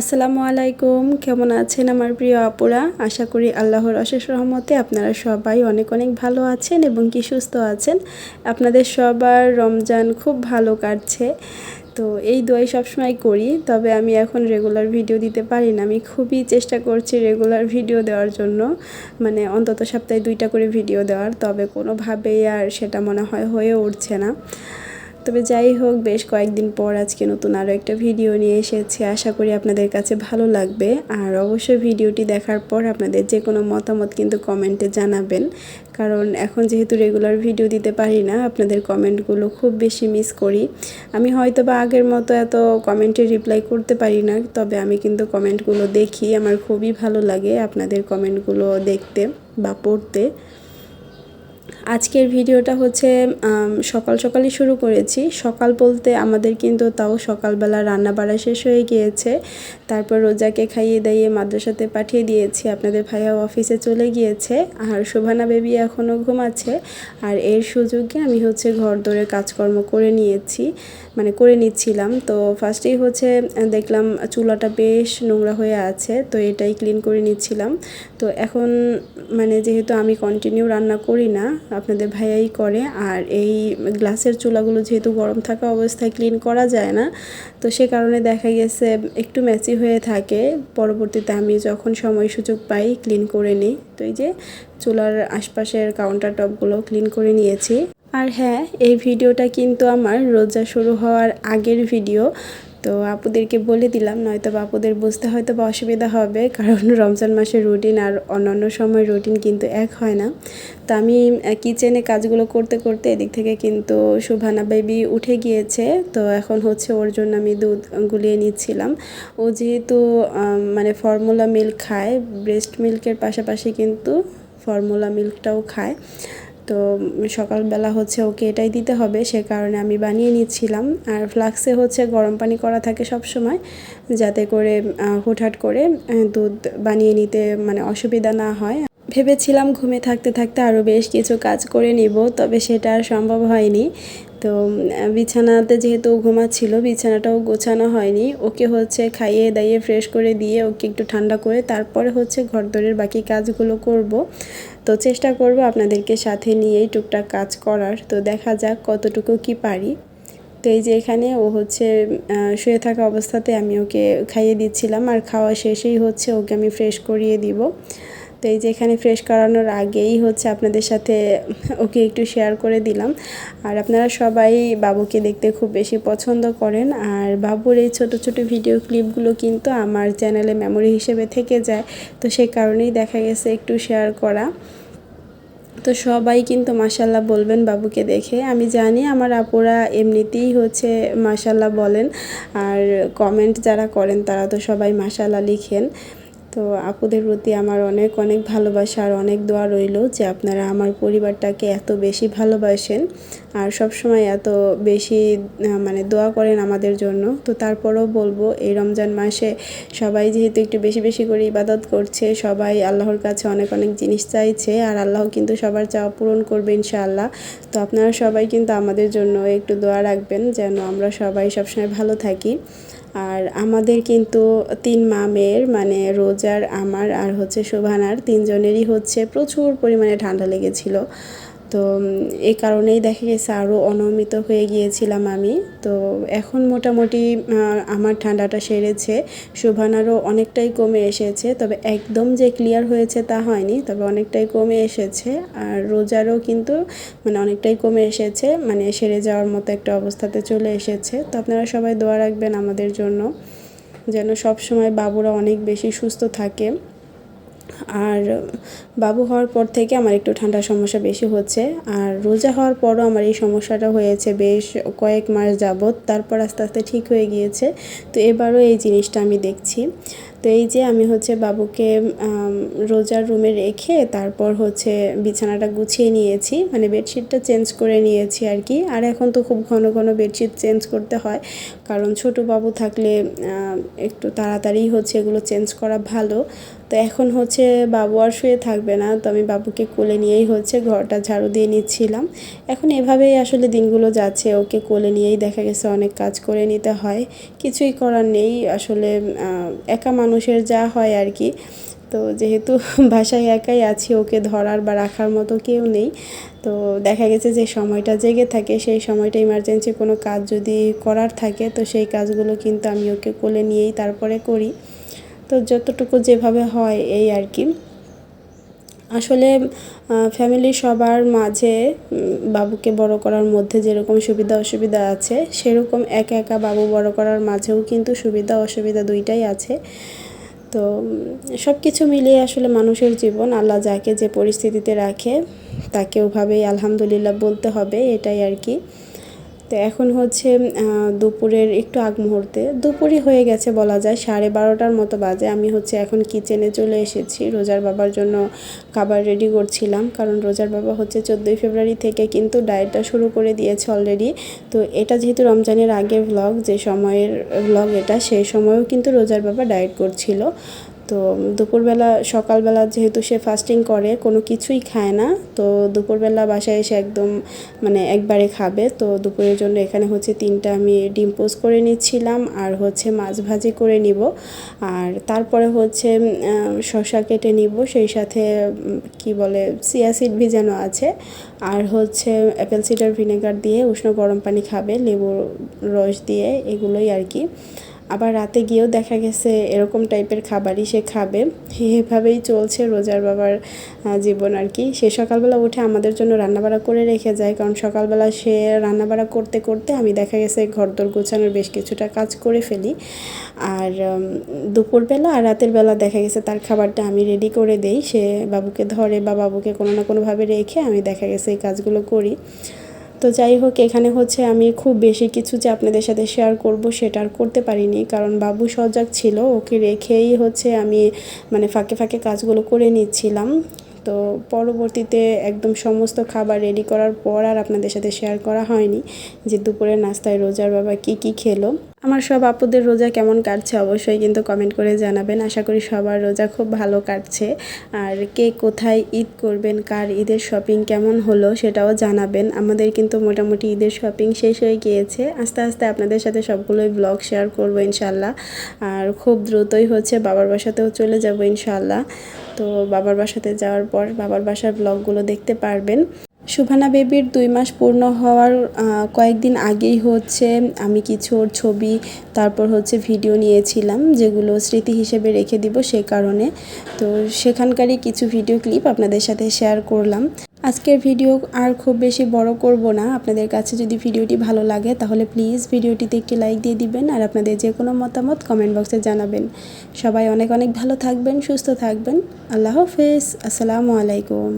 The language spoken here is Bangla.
আসসালামু আলাইকুম। কেমন আছেন আমার প্রিয় আপুরা? আশা করি আল্লাহর অশেষ রহমতে আপনারা সবাই অনেক অনেক ভালো আছেন এবং কি সুস্থ আছেন। আপনাদের সবার রমজান খুব ভালো কাটছে। তো এই দোয়াই সবসময় করি, তবে আমি এখন রেগুলার ভিডিও দিতে পারি না। আমি খুবই চেষ্টা করছি রেগুলার ভিডিও দেওয়ার জন্য। মানে অন্তত সপ্তাহে দুইটা করে ভিডিও দেওয়ার, তবে কোনোভাবেই আর সেটা মনে হয় হয়ে উঠছে না। তবে যাই হোক, বেশ কয়েকদিন পর আজকে নতুন আরও একটা ভিডিও নিয়ে এসেছি। আশা করি আপনাদের কাছে ভালো লাগবে। আর অবশ্যই ভিডিওটি দেখার পর আপনাদের যে কোনো মতামত কিন্তু কমেন্টে জানাবেন। কারণ এখন যেহেতু রেগুলার ভিডিও দিতে পারি না, আপনাদের কমেন্টগুলো খুব বেশি মিস করি। আমি হয়তো বা আগের মতো এত কমেন্টে রিপ্লাই করতে পারি না, তবে আমি কিন্তু কমেন্টগুলো দেখি। আমার খুবই ভালো লাগে আপনাদের কমেন্টগুলো দেখতে বা পড়তে। আজকের ভিডিওটা হচ্ছে সকাল সকালই শুরু করেছি। সকাল বলতে আমাদের কিন্তু তাও সকালবেলা রান্না বাড়া শেষ হয়ে গিয়েছে। তারপর রোজাকে খাইয়ে দাইয়ে মাদ্রাসাতে পাঠিয়ে দিয়েছি। আপনাদের ভাইয়া অফিসে চলে গিয়েছে। আর শোভানা বেবি এখনও ঘুমাচ্ছে। আর এর সুযোগে আমি হচ্ছে ঘর দৌড়ে কাজকর্ম করে নিয়েছি। মানে করে নিচ্ছিলাম। তো ফার্স্টেই হচ্ছে, দেখলাম চুলাটা বেশ নোংরা হয়ে আছে, তো এটাই ক্লিন করে নিচ্ছিলাম। তো এখন মানে যেহেতু আমি কন্টিনিউ রান্না করি না, আপনাদের ভাইয়াই করে, আর এই গ্লাসের চুলাগুলো যেহেতু গরম থাকা অবস্থায় ক্লিন করা যায় না, তো সে কারণে দেখা গেছে একটু ম্যাচি হয়ে থাকে। পরবর্তীতে আমি যখন সময় সুযোগ পাই ক্লিন করে নিই। তো এই যে চুলার আশপাশের কাউন্টার টপগুলো ক্লিন করে নিয়েছি। আর হ্যাঁ এই ভিডিওটা কিন্তু আমার রোজা শুরু হওয়ার আগের ভিডিও। তো আপুদেরকে বলে দিলাম, নয়তো আপুদের বুঝতে হয়তো বা অসুবিধা হবে, কারণ রমজান মাসের রুটিন আর অন্যান্য সময় রুটিন কিন্তু এক হয় না। তো আমি কিচেনে কাজগুলো করতে করতে এদিক থেকে কিন্তু শুভানা বেবি উঠে গিয়েছে। তো এখন হচ্ছে ওর জন্য আমি দুধ গুলিয়ে নিচ্ছিলাম। ও যেহেতু মানে ফর্মুলা মিল্ক খায় ব্রেস্ট মিল্কের পাশাপাশি কিন্তু ফর্মুলা মিল্কটাও খায়। তো সকালবেলা হচ্ছে ওকে এটাই দিতে হবে, সে কারণে আমি বানিয়ে নিচ্ছিলাম। আর ফ্লাক্সে হচ্ছে গরম পানি করা থাকে সব সময় যাতে করে হুটহাট করে দুধ বানিয়ে নিতে মানে অসুবিধা না হয়। ভেবেছিলাম ঘুমে থাকতে থাকতে আরও বেশ কিছু কাজ করে নিব, তবে সেটা আর সম্ভব হয়নি। তো বিছানাতে যেহেতু ঘুমাচ্ছিল, বিছানাটাও গোছানো হয়নি। ওকে হচ্ছে খাইয়ে দাইয়ে ফ্রেশ করে দিয়ে ওকে একটু ঠান্ডা করে তারপরে হচ্ছে ঘরদরের বাকি কাজগুলো করব। তো চেষ্টা করব আপনাদেরকে সাথে নিয়েই টুকটাক কাজ করার। তো দেখা যাক কতটুকু কি পারি। তো এই যে এখানে ও হচ্ছে শুয়ে থাকা অবস্থাতে আমি ওকে খাইয়ে দিচ্ছিলাম। আর খাওয়া শেষেই হচ্ছে ওকে আমি ফ্রেশ করিয়ে দিব। তো এই যে এখানে ফ্রেশ করানোর আগেই হচ্ছে আপনাদের সাথে ওকে একটু শেয়ার করে দিলাম। আর আপনারা সবাই বাবুকে দেখতে খুব বেশি পছন্দ করেন। আর বাবুর এই ছোট ছোট ভিডিও ক্লিপগুলো কিন্তু আমার চ্যানেলে মেমোরি হিসেবে থেকে যায়। তো সে কারণেই দেখা গেছে একটু শেয়ার করা। তো সবাই কিন্তু মাসাল্লাহ বলবেন বাবুকে দেখে। আমি জানি আমার আপুরা এমনিতেই হচ্ছে মাসাল্লাহ বলেন। আর কমেন্ট যারা করেন তারা তো সবাই মাসাল্লাহ লিখেন। তো আপুদের প্রতি আমার অনেক অনেক ভালোবাসা আর অনেক দোয়া রইল যে আপনারা আমার পরিবারটাকে এত বেশি ভালোবাসেন আর সব সময় এত বেশি মানে দোয়া করেন আমাদের জন্য। তো তারপরও বলব, এই রমজান মাসে সবাই যেহেতু একটু বেশি বেশি করে ইবাদত করছে, সবাই আল্লাহর কাছে অনেক অনেক জিনিস চাইছে আর আল্লাহ কিন্তু সবার চাওয়া পূরণ করবে ইনশাআল্লাহ। তো আপনারা সবাই কিন্তু আমাদের জন্য একটু দোয়া রাখবেন যেন আমরা সবাই সবসময় ভালো থাকি। আর আমাদের কিন্তু তিন মামের মানে রোজার, আমার আর হচ্ছে শোভানার তিনজনেরই হচ্ছে প্রচুর পরিমাণে ঠান্ডা লেগেছিলো। তো এই কারণেই দেখা গেছে আরও অনিয়মিত হয়ে গিয়েছিলাম আমি। তো, এখন মোটামুটি আমার ঠান্ডাটা সেরেছে। শোভানারও অনেকটাই কমে এসেছে, তবে একদম যে ক্লিয়ার হয়েছে তা হয়নি, তবে অনেকটাই কমে এসেছে। আর রোজারও কিন্তু মানে অনেকটাই কমে এসেছে মানে সেরে যাওয়ার মতো একটা অবস্থাতে চলে এসেছে। তো আপনারা সবাই দোয়া রাখবেন আমাদের জন্য, যেন সব সময় বাবুরা অনেক বেশি সুস্থ থাকে। আর বাবু হওয়ার পর থেকে আমার একটু ঠান্ডার সমস্যা বেশি হচ্ছে। আর রোজা হওয়ার পরও আমার এই সমস্যাটা হয়েছে বেশ কয়েক মাস যাবৎ, তারপর আস্তে আস্তে ঠিক হয়ে গিয়েছে। তো এবারও এই জিনিসটা আমি দেখছি। তো এই যে আমি হচ্ছে বাবুকে রোজার রুমে রেখে তারপর হচ্ছে বিছানাটা গুছিয়ে নিয়েছি। মানে বেডশিটটা চেঞ্জ করে নিয়েছি আর কি। আর এখন তো খুব ঘন ঘন বেডশিট চেঞ্জ করতে হয়। কারণ ছোট বাবু থাকলে একটু তাড়াতাড়ি হচ্ছে এগুলো চেঞ্জ করা ভালো। তো এখন হচ্ছে বাবু আর শুয়ে থাকবে না, তো আমি বাবুকে কোলে নিয়েই হচ্ছে ঘরটা ঝাড়ু দিয়ে নিচ্ছিলাম। এখন এভাবেই আসলে দিনগুলো যাচ্ছে, ওকে কোলে নিয়েই দেখা গেছে অনেক কাজ করে নিতে হয়, কিছুই করার নেই, আসলে একা মানুষের যা হয় আর কি। তো যেহেতু বাসায় একাই আছি, ওকে ধরার বা রাখার মতো কেউ নেই, তো দেখা গেছে যে সময়টা জেগে থাকে, সেই সময়টা ইমার্জেন্সি কোনো কাজ যদি করার থাকে, তো সেই কাজগুলো কিন্তু আমি ওকে কোলে নিয়েই তারপরে করি। তো যতটুকু যেভাবে হয় এই আর কি। আসলে ফ্যামিলি সবার মাঝে বাবুকে বড় করার মধ্যে যেরকম সুবিধা অসুবিধা আছে, সেরকম একা একা বাবু বড় করার মাঝেও কিন্তু সুবিধা অসুবিধা দুইটাই আছে। তো সব কিছু মিলিয়ে আসলে মানুষের জীবন আল্লাহ যাকে যে পরিস্থিতিতে রাখে, তাকে ওভাবেই আলহামদুলিল্লাহ বলতে হবে, এটাই আর কি। তো এখন হচ্ছে দুপুরের একটু আগ মুহূর্তে। দুপুরই হয়ে গেছে বলা যায়, সাড়ে বারোটার মতো বাজে। আমি হচ্ছে এখন কিচেনে চলে এসেছি। রোজার বাবার জন্য খাবার রেডি করছিলাম। কারণ রোজার বাবা হচ্ছে চোদ্দোই ফেব্রুয়ারি থেকে কিন্তু ডায়েটটা শুরু করে দিয়েছে অলরেডি তো এটা যেহেতু রমজানের আগের ভ্লগ যে সময়ের ভ্লগ এটা সেই সময়ও কিন্তু রোজার বাবা ডায়েট করছিল। তো দুপুরবেলা, সকালবেলা যেহেতু সে ফাস্টিং করে, কোনো কিছুই খায় না, তো দুপুরবেলা বাসায় এসে একদম মানে একবারে খাবে। তো দুপুরের জন্য এখানে হচ্ছে তিনটা আমি ডিম পোস্ট করে নিচ্ছিলাম, আর হচ্ছে মাছ ভাজি করে নিব। আর তারপরে হচ্ছে শসা কেটে নিব, সেই সাথে কি বলে সিয়াসিড ভিজানো আছে। আর হচ্ছে অ্যাপেল সিডার ভিনেগার দিয়ে উষ্ণ গরম পানি খাবে, লেবুর রস দিয়ে, এগুলোই আর কি। আবার রাতে গিয়েও দেখা গেছে এরকম টাইপের খাবারই সে খাবে। এভাবেই চলছে রোজার বাবার জীবন আর কি। সে সকালবেলা উঠে আমাদের জন্য রান্নাবাড়া করে রেখে যায়, কারণ সকালবেলা সে রান্নাবাড়া করতে করতে আমি দেখা গেছে ঘরদোর গোছানোর বেশ কিছুটা কাজ করে ফেলি। আর দুপুরবেলা আর রাতের বেলা দেখা গেছে তার খাবারটা আমি রেডি করে দেই। সে বাবুকে ধরে বা বাবুকে কোনো না কোনোভাবে রেখে আমি দেখা গেছে এই কাজগুলো করি। তো যাই হোক, এখানে হচ্ছে আমি খুব বেশি কিছু যে আপনাদের সাথে শেয়ার করব সেটা আর করতে পারিনি। কারণ বাবু সজাগ ছিল, ওকে রেখেই হচ্ছে আমি মানে ফাঁকে ফাঁকে কাজগুলো করে নিচ্ছিলাম। তো পরবর্তীতে একদম সমস্ত খাবার রেডি করার পর আর আপনাদের সাথে শেয়ার করা হয়নি যে দুপুরের নাস্তায় রোজার বাবা কি কি খেলো। আমার সব আপুদের রোজা কেমন কাটছে অবশ্যই কিন্তু কমেন্ট করে জানাবেন। আশা করি সবার রোজা খুব ভালো কাটছে। আর কে কোথায় ঈদ করবেন, কার ঈদের শপিং কেমন হলো সেটাও জানাবেন। আমাদের কিন্তু মোটামুটি ঈদের শপিং শেষ হয়ে গিয়েছে। আস্তে আস্তে আপনাদের সাথে সবগুলোই ব্লগ শেয়ার করব ইনশাল্লাহ। আর খুব দ্রুতই হচ্ছে বাবার বাসাতেও চলে যাব ইনশাল্লাহ। তো বাবার বাসাতে যাওয়ার পর বাবার বাসার ব্লগগুলো দেখতে পারবেন। সুভানা বেবির দুই মাস পূর্ণ হওয়ার কয়েকদিন আগেই হচ্ছে আমি কিছু ওর ছবি, তারপর হচ্ছে ভিডিও নিয়েছিলাম যেগুলো স্মৃতি হিসেবে রেখে দিব সে কারণে। তো সেখানকারই কিছু ভিডিও ক্লিপ আপনাদের সাথে শেয়ার করলাম। আজকের ভিডিও আর খুব বেশি বড় করব না। আপনাদের কাছে যদি ভিডিওটি ভালো লাগে তাহলে প্লিজ ভিডিওটিতে একটি লাইক দিয়ে দিবেন আর আপনাদের যে কোনো মতামত কমেন্ট বক্সে জানাবেন। সবাই অনেক অনেক ভালো থাকবেন, সুস্থ থাকবেন। আল্লাহ হাফেজ। আসসালামু আলাইকুম।